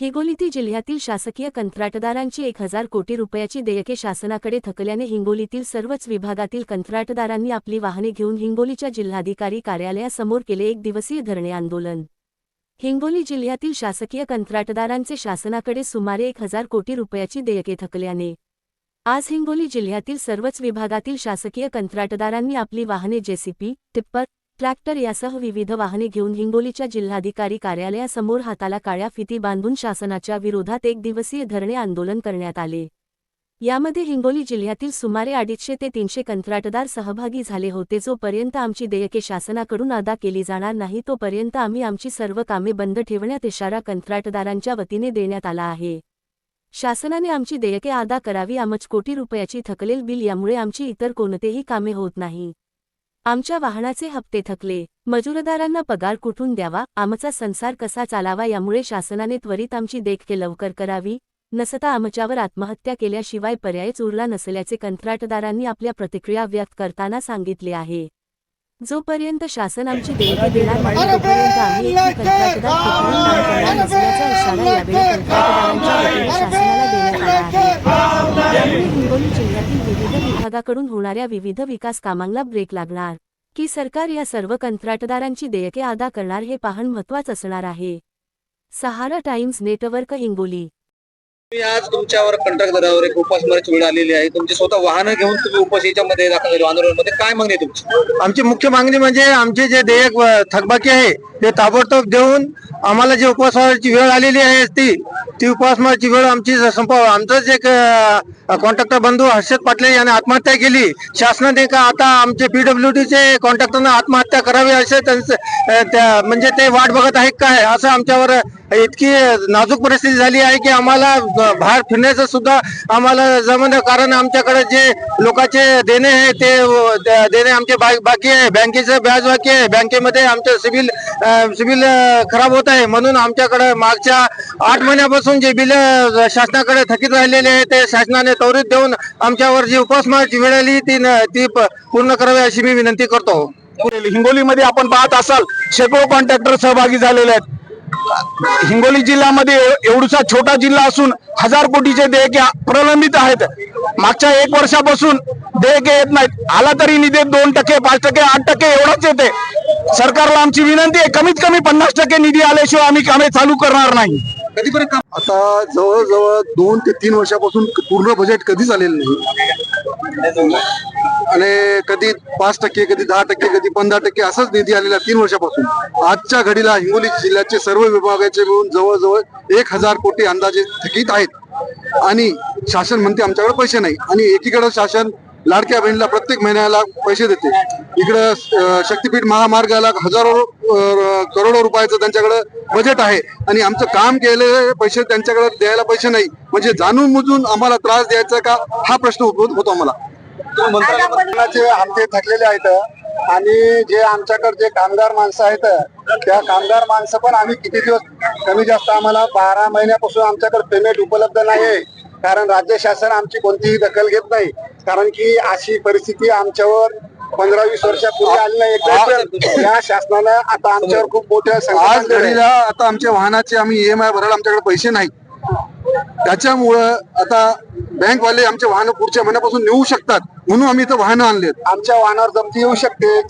हिंगोलीती जिल्ह्यातील शासकीय कंत्राटदारांची एक हजार कोटी रुपयाची देयके शासनाकडे थकल्याने हिंगोलीतील सर्वच विभागातील कंत्राटदारांनी आपली वाहने घेऊन हिंगोलीच्या जिल्हाधिकारी कार्यालयासमोर केले एक दिवसीय धरणे आंदोलन. हिंगोली जिल्ह्यातील शासकीय कंत्राटदारांचे शासनाकडे सुमारे एक हजार कोटी रुपयाची देयके थकल्याने. आज हिंगोली जिल्ह्यातील सर्वच विभागातील शासकीय कंत्राटदारांनी आपली वाहने जेसीपी टिप्पर ट्रॅक्टर यासह विविध वाहने घेऊन हिंगोलीच्या जिल्हाधिकारी कार्यालयासमोर हाताला काळ्या फिती बांधून शासनाच्या विरोधात एक दिवसीय धरणे आंदोलन करण्यात आले. यामध्ये हिंगोली जिल्ह्यातील सुमारे अडीचशे ते तीनशे कंत्राटदार सहभागी झाले होते. जोपर्यंत आमची देयके शासनाकडून अदा केली जाणार नाही तोपर्यंत आम्ही आमची सर्व कामे बंद ठेवण्यात इशारा कंत्राटदारांच्या वतीने देण्यात आला आहे. शासनाने आमची देयके अदा करावी आमच कोटी रुपयाची थकलेल बिल यामुळे आमची इतर कोणतेही कामे होत नाही. आमच्या वाहनाचे हप्ते थकले. मजुरदारांना पगार कुठून द्यावा? आमचा संसार कसा चालावा? यामुळे शासनाने त्वरित आमची देखके लवकर करावी. नसता आमच्यावर आत्महत्या केल्याशिवाय पर्यायच उरला नसल्याचे कंत्राटदारांनी आपल्या प्रतिक्रिया व्यक्त करताना सांगितले आहे. जोपर्यंत शासन आमची देयके देणार नाही तोपर्यंत आम्ही कंत्राटदार नसल्याचा इशारा यावेळी कंत्राटदारांच्या वतीने शासनाला देण्यात आला आहे यामुळे हिंगोली जिल्ह्यातील विविध विभागाकडून होणाऱ्या विविध विकास कामांना ब्रेक लागणार. की सरकार या सर्व कंत्राटदारांची देयके अदा करणार हे पाहण महत्वाचं असणार आहे. Sahara times network Hingoli. आज तुमच्यावर कंट्रॅक्ट दरावर एक उपासमारीची वेळ आलेली आहे. तुमची स्वतः वाहनं घेऊन तुम्ही उपाशीच्या मध्ये दाखल झाले आंदोलनामध्ये काय मागणी तुमची? आमची मुख्य मागणी म्हणजे आमचे जे देयक थकबाकी आहे ते ताबडतोब देऊन आम्हाला जे उपवासाची वेळ आलेली आहे ती ती उपवासमाची वेळ आमची संपव आमचंच एक कॉन्ट्रॅक्टर बंधू हर्षद पाटले याने आत्महत्या केली. शासनाने का आता आमचे पीडब्ल्यू डीचे कॉन्ट्रॅक्टरनं आत्महत्या करावी असे त्यांचं त्या- म्हणजे ते वाट बघत आहे काय असं आमच्यावर इतकी नाजूक परिस्थिती झाली आहे की आम्हाला बाहेर फिरण्याचं सुद्धा आम्हाला जमणं कारण आमच्याकडे जे लोकांचे देणे आहे ते द- देणे आमचे बाकी आहे. बँकेचं व्याज बाकी आहे. बँकेमध्ये आमचं सिबिल सिबिल खराब होत आहे. म्हणून आमच्याकडे मागच्या आठ महिन्यापासून जे बिल शासनाकडे थकीत राहिलेले आहे ते शासनाने त्वरित देऊन आमच्यावर जी उपासमारची वेळ आली ती न- ती प- पूर्ण करावी अशी मी विनंती करतो. हिंगोलीमध्ये आपण पाहत असाल शेकडो कॉन्ट्रॅक्टर सहभागी झालेले आहेत. हिंगोली जिल्ह्यामध्ये एव- एवढूसा छोटा जिल्हा असून हजार कोटीचे देयके प्रलंबित आहेत. मागच्या एक वर्षापासून देयके येत नाहीत. आला तरी निधी दोन टक्के पाच टक्के आठ टक्के एवढाच येते. सरकारला आमची विनंती आहे कमीत कमी पन्नास टक्के निधी आल्याशिवाय आम्ही कामे चालू करणार नाही. कधीपर्यंत काम- आता जवळजवळ दोन ते तीन वर्षापासून पूर्ण बजेट कधीच आलेलं नाही? आणि कधी पाच टक्के कधी दहा टक्के कधी पंधरा टक्के असंच निधी आलेला तीन वर्षापासून. आजच्या घडीला हिंगोली जिल्ह्याचे सर्व विभागाचे मिळून जवळजवळ एक हजार कोटी अंदाजे थकीत आहेत. आणि शासन म्हणते आमच्याकडे पैसे नाही. आणि एकीकडे शासन लाडक्या बहिणीला प्रत्येक महिन्याला पैसे देते. इकडं शक्तीपीठ महामार्गाला हजारो करोडो रुपयाचं त्यांच्याकडे बजेट आहे. आणि आमचं काम केलेले पैसे त्यांच्याकडे द्यायला पैसे नाही. म्हणजे जाणून मुजून आम्हाला त्रास द्यायचा का? हा प्रश्न उद्भूत होतो आम्हाला जे हप्ते थकलेले आहेत आणि जे आमच्याकडे जे कामगार माणसं आहेत त्या कामगार माणसं पण आम्ही किती दिवस कमी जास्त आम्हाला बारा महिन्यापासून आमच्याकडे पेमेंट उपलब्ध नाही कारण राज्य शासन आमची कोणतीही दखल घेत नाही. कारण की अशी परिस्थिती आमच्यावर पंधरा वीस वर्षापूर्वी आली नाही. एकदा या शासनानं आता आमच्यावर खूप मोठ्या आज घडीला आता आमच्या वाहनाचे आम्ही ईएमआय भरायला आमच्याकडे पैसे नाही त्याच्यामुळं आता बँकवाले आमचे वाहनं पुढच्या महिन्यापासून नेऊ शकतात म्हणून आम्ही इथं वाहनं आणलेत. आमच्या वाहनावर जप्ती येऊ शकते.